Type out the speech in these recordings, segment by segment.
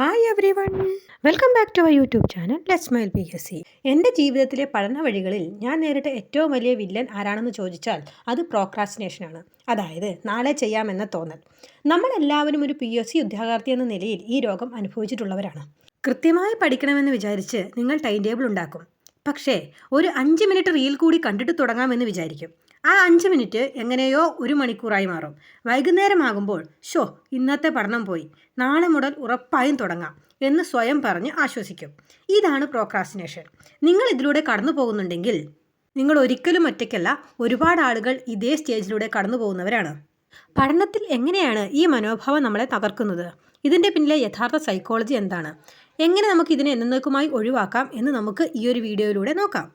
Hi everyone welcome back to my YouTube channel let's smile P S C എന്റെ ജീവിതത്തിലെ പഠന വഴികളിൽ ഞാൻ നേരിട്ട ഏറ്റവും വലിയ വില്ലൻ ആരാണെന്ന് ചോദിച്ചാൽ അത് പ്രോക്രാസ്റ്റിനേഷനാണ് അതായത് നാളെ ചെയ്യാമെന്ന തോന്നൽ. നമ്മളെല്ലാവരും ഒരു പി എസ് സി ഉദ്യോഗാർത്ഥി എന്ന നിലയിൽ ഈ രോഗം അനുഭവിച്ചിട്ടുള്ളവരാണ്. കൃത്യമായി പഠിക്കണമെന്ന് വിചാരിച്ച് നിങ്ങൾ ടൈം ടേബിൾ ഉണ്ടാക്കും. പക്ഷേ ഒരു അഞ്ച് മിനിറ്റ് റീൽ കൂടി കണ്ടിട്ട് തുടങ്ങാമെന്ന് വിചാരിക്കും. ആ അഞ്ച് മിനിറ്റ് എങ്ങനെയോ ഒരു മണിക്കൂറായി മാറും. വൈകുന്നേരമാകുമ്പോൾ ഷോ ഇന്നത്തെ പഠനം പോയി. നാളെ മുതൽ ഉറപ്പായും തുടങ്ങാം എന്ന് സ്വയം പറഞ്ഞ് ആശ്വസിക്കും. ഇതാണ് പ്രോക്രാസ്റ്റിനേഷൻ നിങ്ങൾ ഇതിലൂടെ കടന്നു പോകുന്നുണ്ടെങ്കിൽ നിങ്ങൾ ഒരിക്കലും ഒറ്റയ്ക്കല്ല ഒരുപാട് ആളുകൾ ഇതേ സ്റ്റേജിലൂടെ കടന്നു പോകുന്നവരാണ്. പഠനത്തിൽ എങ്ങനെയാണ് ഈ മനോഭാവം നമ്മളെ തകർക്കുന്നത്? ഇതിന്റെ പിന്നിലെ യഥാർത്ഥ സൈക്കോളജി എന്താണ്? എങ്ങനെ നമുക്ക് ഇതിനെ എന്നേക്കുമായി ഒഴിവാക്കാം എന്ന് നമുക്ക് ഈ ഒരു വീഡിയോയിലൂടെ നോക്കാം.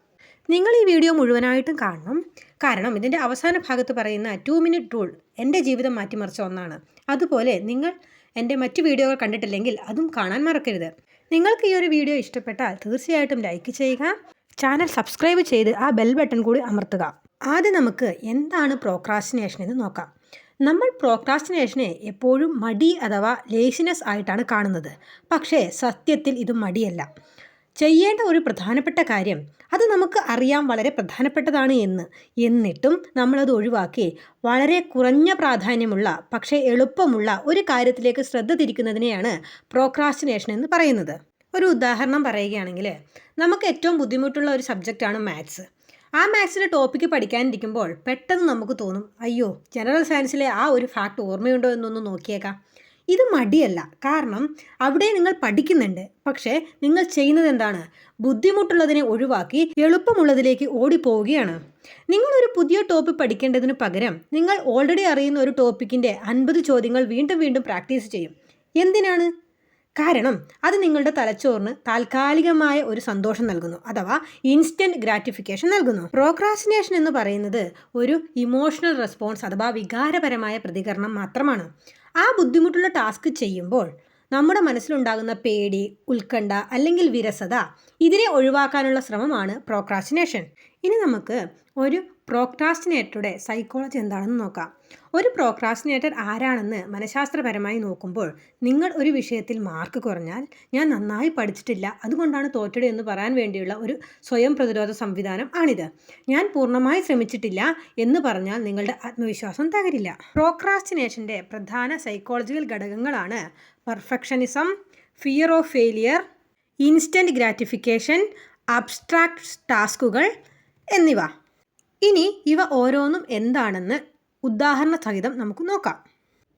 നിങ്ങൾ ഈ വീഡിയോ മുഴുവനായിട്ടും കാണണം. കാരണം ഇതിന്റെ അവസാന ഭാഗത്ത് പറയുന്ന ടു മിനിറ്റ് റൂൾ എന്റെ ജീവിതം മാറ്റിമറിച്ച ഒന്നാണ്. അതുപോലെ നിങ്ങൾ എന്റെ മറ്റു വീഡിയോകൾ കണ്ടിട്ടില്ലെങ്കിൽ അതും കാണാൻ മറക്കരുത്. നിങ്ങൾക്ക് ഈ ഒരു വീഡിയോ ഇഷ്ടപ്പെട്ടാൽ തീർച്ചയായിട്ടും ലൈക്ക് ചെയ്യുക ചാനൽ സബ്സ്ക്രൈബ് ചെയ്ത് ആ ബെൽ ബട്ടൺ കൂടി അമർത്തുക. ആദ്യം നമുക്ക് എന്താണ് പ്രോക്രാസ്റ്റിനേഷൻ എന്ന് നോക്കാം. നമ്മൾ പ്രോക്രാസ്റ്റിനേഷനെ എപ്പോഴും മടി അഥവാ ലേസിനെസ് ആയിട്ടാണ് കാണുന്നത്. പക്ഷേ സത്യത്തിൽ ഇത് മടിയല്ല. ചെയ്യേണ്ട ഒരു പ്രധാനപ്പെട്ട കാര്യം അത് നമുക്ക് അറിയാം വളരെ പ്രധാനപ്പെട്ടതാണ് എന്ന്. എന്നിട്ടും നമ്മളത് ഒഴിവാക്കി വളരെ കുറഞ്ഞ പ്രാധാന്യമുള്ള പക്ഷേ എളുപ്പമുള്ള ഒരു കാര്യത്തിലേക്ക് ശ്രദ്ധ തിരിക്കുന്നതിനെയാണ് പ്രോക്രാസ്റ്റിനേഷൻ എന്ന് പറയുന്നത്. ഒരു ഉദാഹരണം പറയുകയാണെങ്കിൽ നമുക്ക് ഏറ്റവും ബുദ്ധിമുട്ടുള്ള ഒരു സബ്ജക്റ്റാണ് മാത്സ് ആ മാത്സിന്റെ ടോപ്പിക്ക് പഠിക്കാനിരിക്കുമ്പോൾ പെട്ടെന്ന് നമുക്ക് തോന്നും അയ്യോ ജനറൽ സയൻസിലെ ആ ഒരു ഫാക്ട് ഓർമ്മയുണ്ടോ എന്നൊന്ന് നോക്കിയേക്കാം. ഇത് മടിയല്ല. കാരണം അവിടെ നിങ്ങൾ പഠിക്കുന്നുണ്ട്. പക്ഷേ നിങ്ങൾ ചെയ്യുന്നത് എന്താണ്? ബുദ്ധിമുട്ടുള്ളതിനെ ഒഴിവാക്കി എളുപ്പമുള്ളതിലേക്ക് ഓടിപ്പോവുകയാണ്. ഒരു പുതിയ ടോപ്പിക് പഠിക്കേണ്ടതിന് പകരം നിങ്ങൾ ഓൾറെഡി അറിയുന്ന ഒരു ടോപ്പിക്കിന്റെ അൻപത് ചോദ്യങ്ങൾ വീണ്ടും വീണ്ടും പ്രാക്ടീസ് ചെയ്യും. എന്തിനാണ്? കാരണം അത് നിങ്ങളുടെ തലച്ചോറിന് താൽക്കാലികമായ ഒരു സന്തോഷം നൽകുന്നു. അഥവാ ഇൻസ്റ്റന്റ് ഗ്രാറ്റിഫിക്കേഷൻ നൽകുന്നു. പ്രോക്രാസിനേഷൻ എന്ന് പറയുന്നത് ഒരു ഇമോഷണൽ റെസ്പോൺസ് അഥവാ വികാരപരമായ പ്രതികരണം മാത്രമാണ്. ആ ബുദ്ധിമുട്ടുള്ള ടാസ്ക് ചെയ്യുമ്പോൾ നമ്മുടെ മനസ്സിലുണ്ടാകുന്ന പേടി ഉത്കണ്ഠ അല്ലെങ്കിൽ വിരസത ഇതിനെ ഒഴിവാക്കാനുള്ള ശ്രമമാണ് പ്രോക്രാസ്റ്റിനേഷൻ ഇനി നമുക്ക് ഒരു പ്രോക്രാസ്റ്റിനേറ്ററുടെ സൈക്കോളജി എന്താണെന്ന് നോക്കാം. ഒരു പ്രോക്രാസ്റ്റിനേറ്റർ ആരാണെന്ന് മനഃശാസ്ത്രപരമായി നോക്കുമ്പോൾ നിങ്ങൾ ഒരു വിഷയത്തിൽ മാർക്ക് കുറഞ്ഞാൽ ഞാൻ നന്നായി പഠിച്ചിട്ടില്ല അതുകൊണ്ടാണ് തോറ്റത് എന്ന് പറയാൻ വേണ്ടിയുള്ള ഒരു സ്വയം പ്രതിരോധ സംവിധാനം ആണിത്. ഞാൻ പൂർണമായി ശ്രമിച്ചിട്ടില്ല എന്ന് പറഞ്ഞാൽ നിങ്ങളുടെ ആത്മവിശ്വാസം തകരില്ല. പ്രോക്രാസ്റ്റിനേഷന്റെ പ്രധാന സൈക്കോളജിക്കൽ ഘടകങ്ങളാണ് perfectionism fear of failure instant gratification abstract ടാസ്കുകൾ എന്നിവ. ഇനി ഇവ ഓരോന്നും എന്താണെന്ന് ഉദാഹരണ സഹിതം നമുക്ക് നോക്കാം.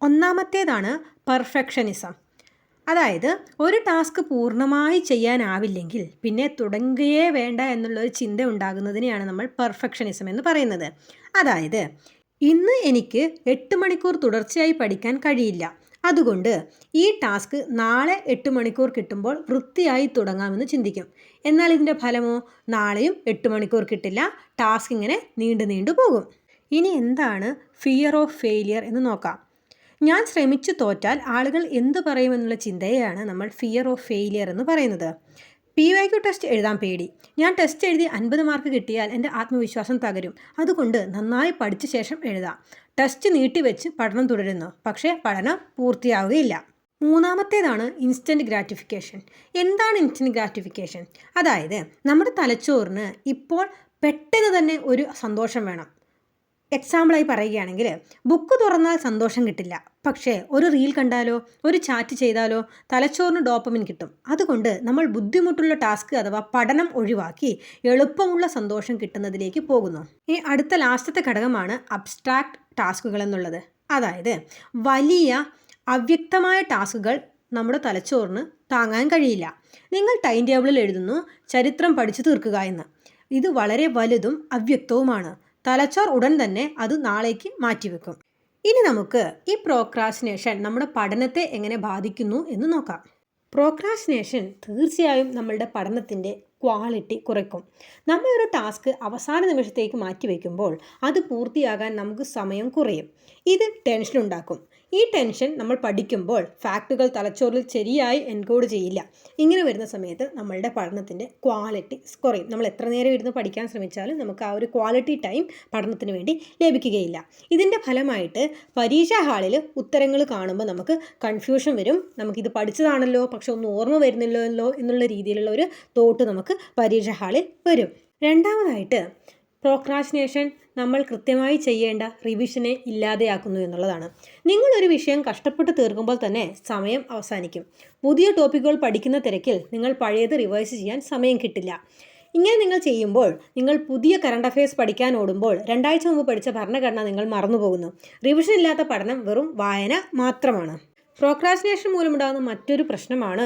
ഒന്നാമത്തേതാണ് പെർഫെക്ഷനിസം അതായത് ഒരു ടാസ്ക് പൂർണമായി ചെയ്യാനാവില്ലെങ്കിൽ പിന്നെ തുടങ്ങുകയേ വേണ്ട എന്നുള്ളൊരു ചിന്ത ഉണ്ടാകുന്നതിനെയാണ് നമ്മൾ പെർഫെക്ഷനിസം എന്ന് പറയുന്നത്. അതായത് ഇന്ന് എനിക്ക് എട്ട് മണിക്കൂർ തുടർച്ചയായി പഠിക്കാൻ കഴിയില്ല. അതുകൊണ്ട് ഈ ടാസ്ക് നാളെ എട്ട് മണിക്കൂർ കിട്ടുമ്പോൾ വൃത്തിയായി തുടങ്ങാമെന്ന് ചിന്തിക്കും. എന്നാൽ ഇതിന്റെ ഫലമോ? നാളെയും എട്ട് മണിക്കൂർ കിട്ടില്ല. ടാസ്ക് ഇങ്ങനെ നീണ്ടു നീണ്ടു പോകും. ഇനി എന്താണ് ഫിയർ ഓഫ് ഫെയിലിയർ എന്ന് നോക്കാം. ഞാൻ ശ്രമിച്ചു തോറ്റാൽ ആളുകൾ എന്ത് പറയുമെന്നുള്ള ചിന്തയാണ് നമ്മൾ ഫിയർ ഓഫ് ഫെയിലിയർ എന്ന് പറയുന്നത്. പി വൈ ക്യു ടെസ്റ്റ് എഴുതാൻ പേടി. ഞാൻ ടെസ്റ്റ് എഴുതി അൻപത് മാർക്ക് കിട്ടിയാൽ എന്റെ ആത്മവിശ്വാസം തകരും. അതുകൊണ്ട് നന്നായി പഠിച്ച ശേഷം എഴുതാം. ടെസ്റ്റ് നീട്ടിവെച്ച് പഠനം തുടരുന്നു. പക്ഷേ പഠനം പൂർത്തിയാവുകയില്ല. മൂന്നാമത്തേതാണ് ഇൻസ്റ്റന്റ് ഗ്രാറ്റിഫിക്കേഷൻ എന്താണ് ഇൻസ്റ്റന്റ് ഗ്രാറ്റിഫിക്കേഷൻ അതായത് നമ്മുടെ തലച്ചോറിന് ഇപ്പോൾ പെട്ടെന്ന് തന്നെ ഒരു സന്തോഷം വേണം. എക്സാമ്പിളായി പറയുകയാണെങ്കിൽ ബുക്ക് തുറന്നാൽ സന്തോഷം കിട്ടില്ല. പക്ഷേ ഒരു റീൽ കണ്ടാലോ ഒരു ചാറ്റ് ചെയ്താലോ തലച്ചോറിന് ഡോപ്പമിൻ കിട്ടും. അതുകൊണ്ട് നമ്മൾ ബുദ്ധിമുട്ടുള്ള ടാസ്ക് അഥവാ പഠനം ഒഴിവാക്കി എളുപ്പമുള്ള സന്തോഷം കിട്ടുന്നതിലേക്ക് പോകുന്നു. ഈ അടുത്ത ലാസ്റ്റത്തെ ഘടകമാണ് അബ്സ്ട്രാക്ട് ടാസ്കുകൾ എന്നുള്ളത്. അതായത് വലിയ അവ്യക്തമായ ടാസ്കുകൾ നമ്മുടെ തലച്ചോറിന് താങ്ങാൻ കഴിയില്ല. നിങ്ങൾ ടൈം ടേബിളിൽ എഴുതുന്നു ചരിത്രം പഠിച്ചു തീർക്കുക എന്ന്. ഇത് വളരെ വലുതും അവ്യക്തവുമാണ്. തലച്ചോർ ഉടൻ തന്നെ അത് നാളേക്ക് മാറ്റിവെക്കും. ഇനി നമുക്ക് ഈ പ്രോക്രാസിനേഷൻ നമ്മുടെ പഠനത്തെ എങ്ങനെ ബാധിക്കുന്നു എന്ന് നോക്കാം. പ്രോക്രാസിനേഷൻ തീർച്ചയായും നമ്മളുടെ പഠനത്തിന്റെ ക്വാളിറ്റി കുറയ്ക്കും. നമ്മളൊരു ടാസ്ക് അവസാന നിമിഷത്തേക്ക് മാറ്റിവെക്കുമ്പോൾ അത് പൂർത്തിയാകാൻ നമുക്ക് സമയം കുറയും. ഇത് ടെൻഷൻ ഉണ്ടാക്കും. ഈ ടെൻഷൻ നമ്മൾ പഠിക്കുമ്പോൾ ഫാക്റ്റുകൾ തലച്ചോറിൽ ശരിയായി എൻകോഡ് ചെയ്യില്ല. ഇങ്ങനെ വരുന്ന സമയത്ത് നമ്മളുടെ പഠനത്തിന്റെ ക്വാളിറ്റി കുറയും. നമ്മൾ എത്ര നേരം ഇരുന്ന് പഠിക്കാൻ ശ്രമിച്ചാലും നമുക്ക് ആ ഒരു ക്വാളിറ്റി ടൈം പഠനത്തിന് വേണ്ടി ലഭിക്കുകയില്ല. ഇതിന്റെ ഫലമായിട്ട് പരീക്ഷാ ഹാളിൽ ഉത്തരങ്ങൾ കാണുമ്പോൾ നമുക്ക് കൺഫ്യൂഷൻ വരും. നമുക്കിത് പഠിച്ചതാണല്ലോ പക്ഷെ ഒന്നും ഓർമ്മ വരുന്നില്ലല്ലോ എന്നുള്ള രീതിയിലുള്ള ഒരു തോട്ട് നമുക്ക് പരീക്ഷാ ഹാളിൽ വരും. രണ്ടാമതായിട്ട് പ്രോക്രാസ്റ്റിനേഷൻ നമ്മൾ കൃത്യമായി ചെയ്യേണ്ട റിവിഷനെ ഇല്ലാതെയാക്കുന്നു എന്നുള്ളതാണ്. നിങ്ങളൊരു വിഷയം കഷ്ടപ്പെട്ട് തീർക്കുമ്പോൾ തന്നെ സമയം അവസാനിക്കും. പുതിയ ടോപ്പിക്കുകൾ പഠിക്കുന്ന തിരക്കിൽ നിങ്ങൾ പഴയത് റിവൈസ് ചെയ്യാൻ സമയം കിട്ടില്ല. ഇങ്ങനെ നിങ്ങൾ ചെയ്യുമ്പോൾ നിങ്ങൾ പുതിയ കറണ്ട് അഫയേഴ്സ് പഠിക്കാൻ ഓടുമ്പോൾ രണ്ടാഴ്ച മുമ്പ് പഠിച്ച ഭരണഘടന നിങ്ങൾ മറന്നുപോകുന്നു. റിവിഷൻ ഇല്ലാത്ത പഠനം വെറും വായന മാത്രമാണ്. പ്രോക്രാസിനേഷൻ മൂലമുണ്ടാകുന്ന മറ്റൊരു പ്രശ്നമാണ്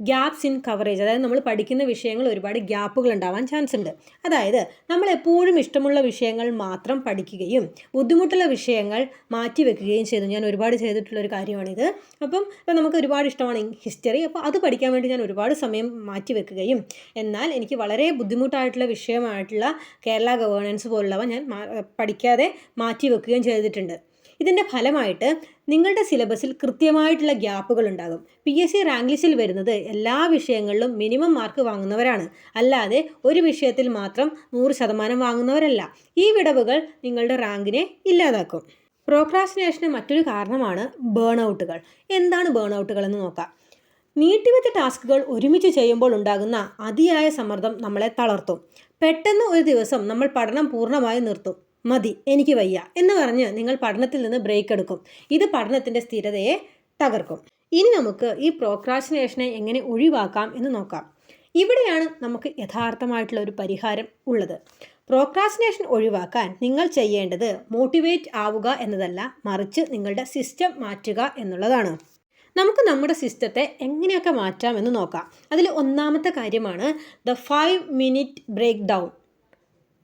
ഗ്യാപ്സ് ഇൻ കവറേജ് അതായത് നമ്മൾ പഠിക്കുന്ന വിഷയങ്ങൾ ഒരുപാട് ഗ്യാപ്പുകൾ ഉണ്ടാവാൻ ചാൻസ് ഉണ്ട്. അതായത് നമ്മൾ എപ്പോഴും ഇഷ്ടമുള്ള വിഷയങ്ങൾ മാത്രം പഠിക്കുകയും ബുദ്ധിമുട്ടുള്ള വിഷയങ്ങൾ മാറ്റി വെക്കുകയും ചെയ്തു ഞാൻ ഒരുപാട് ചെയ്തിട്ടുള്ള ഒരു കാര്യമാണിത്. അപ്പം ഇപ്പം നമുക്ക് ഒരുപാട് ഇഷ്ടമാണ് ഹിസ്റ്ററി അപ്പോൾ അത് പഠിക്കാൻ വേണ്ടി ഞാൻ ഒരുപാട് സമയം മാറ്റി വെക്കുകയും എന്നാൽ എനിക്ക് വളരെ ബുദ്ധിമുട്ടായിട്ടുള്ള വിഷയമായിട്ടുള്ള കേരള ഗവേണൻസ് പോലുള്ളവ ഞാൻ പഠിക്കാതെ മാറ്റി വെക്കുകയും ചെയ്തിട്ടുണ്ട്. ഇതിന്റെ ഫലമായിട്ട് നിങ്ങളുടെ സിലബസിൽ കൃത്യമായിട്ടുള്ള ഗ്യാപ്പുകൾ ഉണ്ടാകും. പി എസ് സി റാങ്ക് ലിസ്റ്റിൽ വരുന്നത് എല്ലാ വിഷയങ്ങളിലും മിനിമം മാർക്ക് വാങ്ങുന്നവരാണ്. അല്ലാതെ ഒരു വിഷയത്തിൽ മാത്രം നൂറ് ശതമാനം വാങ്ങുന്നവരല്ല. ഈ വിടവുകൾ നിങ്ങളുടെ റാങ്കിനെ ഇല്ലാതാക്കും. പ്രോക്രാസിനേഷന് മറ്റൊരു കാരണമാണ് ബേൺ ഔട്ടുകൾ എന്താണ് ബേൺ ഔട്ടുകൾ എന്ന് നോക്കാം. നീട്ടിവെച്ച ടാസ്കുകൾ ഒരുമിച്ച് ചെയ്യുമ്പോൾ ഉണ്ടാകുന്ന അതിയായ സമ്മർദ്ദം നമ്മളെ തളർത്തും. പെട്ടെന്ന് ഒരു ദിവസം നമ്മൾ പഠനം പൂർണമായി നിർത്തും. മതി എനിക്ക് വയ്യ എന്ന് പറഞ്ഞ് നിങ്ങൾ പഠനത്തിൽ നിന്ന് ബ്രേക്ക് എടുക്കും. ഇത് പഠനത്തിന്റെ സ്ഥിരതയെ തകർക്കും. ഇനി നമുക്ക് ഈ പ്രോക്രാസിനേഷനെ എങ്ങനെ ഒഴിവാക്കാം എന്ന് നോക്കാം. ഇവിടെയാണ് നമുക്ക് യഥാർത്ഥമായിട്ടുള്ള ഒരു പരിഹാരം ഉള്ളത്. പ്രോക്രാസിനേഷൻ ഒഴിവാക്കാൻ നിങ്ങൾ ചെയ്യേണ്ടത് മോട്ടിവേറ്റ് ആവുക എന്നതല്ല മറിച്ച് നിങ്ങളുടെ സിസ്റ്റം മാറ്റുക എന്നുള്ളതാണ്. നമുക്ക് നമ്മുടെ സിസ്റ്റത്തെ എങ്ങനെയൊക്കെ മാറ്റാം എന്ന് നോക്കാം. അതിൽ ഒന്നാമത്തെ കാര്യമാണ് the five minute break down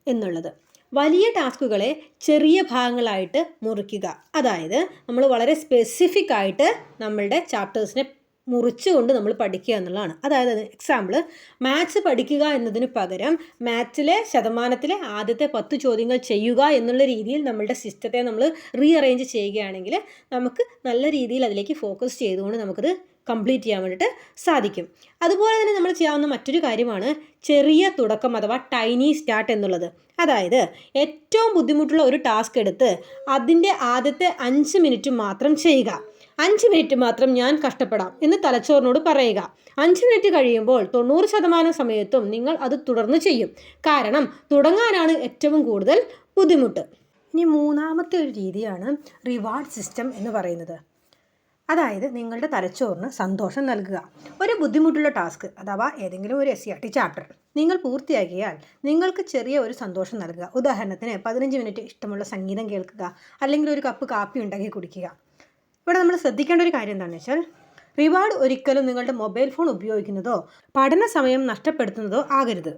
എന്നുള്ളത്. വലിയ ടാസ്കുകളെ ചെറിയ ഭാഗങ്ങളായിട്ട് മുറിക്കുക. അതായത് നമ്മൾ വളരെ സ്പെസിഫിക് ആയിട്ട് നമ്മളുടെ ചാപ്റ്റേഴ്സിനെ മുറിച്ചുകൊണ്ട് നമ്മൾ പഠിക്കുക എന്നുള്ളതാണ്. അതായത് എക്സാമ്പിൾ മാത്സ് പഠിക്കുക എന്നതിന് പകരം മാത്സിലെ ശതമാനത്തിലെ ആദ്യത്തെ പത്ത് ചോദ്യങ്ങൾ ചെയ്യുക എന്നുള്ള രീതിയിൽ നമ്മളുടെ സിസ്റ്റത്തെ നമ്മൾ റീഅറേഞ്ച് ചെയ്യുകയാണെങ്കിൽ നമുക്ക് നല്ല രീതിയിൽ അതിലേക്ക് ഫോക്കസ് ചെയ്തുകൊണ്ട് നമുക്കത് കംപ്ലീറ്റ് ചെയ്യാൻ വേണ്ടിയിട്ട് സാധിക്കും. അതുപോലെ തന്നെ നമ്മൾ ചെയ്യാവുന്ന മറ്റൊരു കാര്യമാണ് ചെറിയ തുടക്കം അഥവാ ടൈനി സ്റ്റാർട്ട് എന്നുള്ളത്. അതായത് ഏറ്റവും ബുദ്ധിമുട്ടുള്ള ഒരു ടാസ്ക് എടുത്ത് അതിന്റെ ആദ്യത്തെ അഞ്ച് മിനിറ്റ് മാത്രം ചെയ്യുക. അഞ്ച് മിനിറ്റ് മാത്രം ഞാൻ കഷ്ടപ്പെടാം എന്ന് തലച്ചോറിനോട് പറയുക. അഞ്ച് മിനിറ്റ് കഴിയുമ്പോൾ തൊണ്ണൂറ് ശതമാനം സമയത്തും നിങ്ങൾ അത് തുടർന്ന് ചെയ്യും. കാരണം തുടങ്ങാനാണ് ഏറ്റവും കൂടുതൽ ബുദ്ധിമുട്ട്. ഇനി മൂന്നാമത്തെ ഒരു രീതിയാണ് റിവാർഡ് സിസ്റ്റം എന്ന് പറയുന്നത്. അതായത് നിങ്ങളുടെ തലച്ചോറിന് സന്തോഷം നൽകുക. ഒരു ബുദ്ധിമുട്ടുള്ള ടാസ്ക് അഥവാ ഏതെങ്കിലും ഒരു S C R T chapter നിങ്ങൾ പൂർത്തിയാക്കിയാൽ നിങ്ങൾക്ക് ചെറിയ ഒരു സന്തോഷം നൽകുക. ഉദാഹരണത്തിന് പതിനഞ്ച് മിനിറ്റ് ഇഷ്ടമുള്ള സംഗീതം കേൾക്കുക അല്ലെങ്കിൽ ഒരു കപ്പ് കാപ്പി ഉണ്ടാക്കി കുടിക്കുക. ഇവിടെ നമ്മൾ ശ്രദ്ധിക്കേണ്ട ഒരു കാര്യം എന്താണെന്ന് വെച്ചാൽ റിവാർഡ് ഒരിക്കലും നിങ്ങളുടെ മൊബൈൽ ഫോൺ ഉപയോഗിക്കുന്നതോ പഠന സമയം നഷ്ടപ്പെടുത്തുന്നതോ ആകരുത്.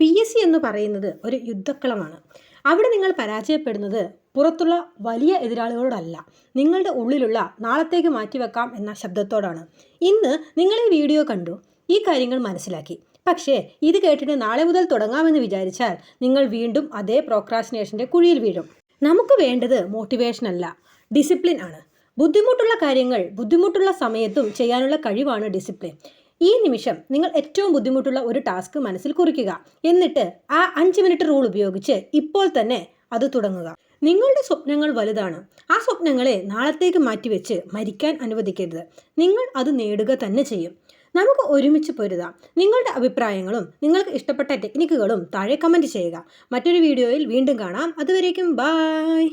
പി എസ് സി എന്ന് പറയുന്നത് ഒരു യുദ്ധക്കളമാണ്. അവിടെ നിങ്ങൾ പരാജയപ്പെടുന്നത് പുറത്തുള്ള വലിയ എതിരാളികളോടല്ല. നിങ്ങളുടെ ഉള്ളിലുള്ള നാളത്തേക്ക് മാറ്റിവെക്കാം എന്ന ശബ്ദത്തോടാണ്. ഇന്ന് നിങ്ങൾ ഈ വീഡിയോ കണ്ടു. ഈ കാര്യങ്ങൾ മനസ്സിലാക്കി. പക്ഷേ ഇത് കേട്ടിട്ട് നാളെ മുതൽ തുടങ്ങാമെന്ന് വിചാരിച്ചാൽ നിങ്ങൾ വീണ്ടും അതേ പ്രോക്രാസിനേഷന്റെ കുഴിയിൽ വീഴും. നമുക്ക് വേണ്ടത് മോട്ടിവേഷൻ അല്ല ഡിസിപ്ലിൻ ആണ്. ബുദ്ധിമുട്ടുള്ള കാര്യങ്ങൾ ബുദ്ധിമുട്ടുള്ള സമയത്തും ചെയ്യാനുള്ള കഴിവാണ് ഡിസിപ്ലിൻ ഈ നിമിഷം നിങ്ങൾ ഏറ്റവും ബുദ്ധിമുട്ടുള്ള ഒരു ടാസ്ക് മനസ്സിൽ കുറിക്കുക. എന്നിട്ട് ആ അഞ്ച് മിനിറ്റ് റൂൾ ഉപയോഗിച്ച് ഇപ്പോൾ തന്നെ അത് തുടങ്ങുക. നിങ്ങളുടെ സ്വപ്നങ്ങൾ വലുതാണ്. ആ സ്വപ്നങ്ങളെ നാളത്തേക്ക് മാറ്റിവെച്ച് മരിക്കാൻ അനുവദിക്കരുത്. നിങ്ങൾ അത് നേടുക തന്നെ ചെയ്യും. നമുക്ക് ഒരുമിച്ച് പൊരുതാം. നിങ്ങളുടെ അഭിപ്രായങ്ങളും നിങ്ങൾക്ക് ഇഷ്ടപ്പെട്ട ടെക്നിക്കുകളും താഴെ കമന്റ് ചെയ്യുക. മറ്റൊരു വീഡിയോയിൽ വീണ്ടും കാണാം. അതുവരേക്കും ബായ്.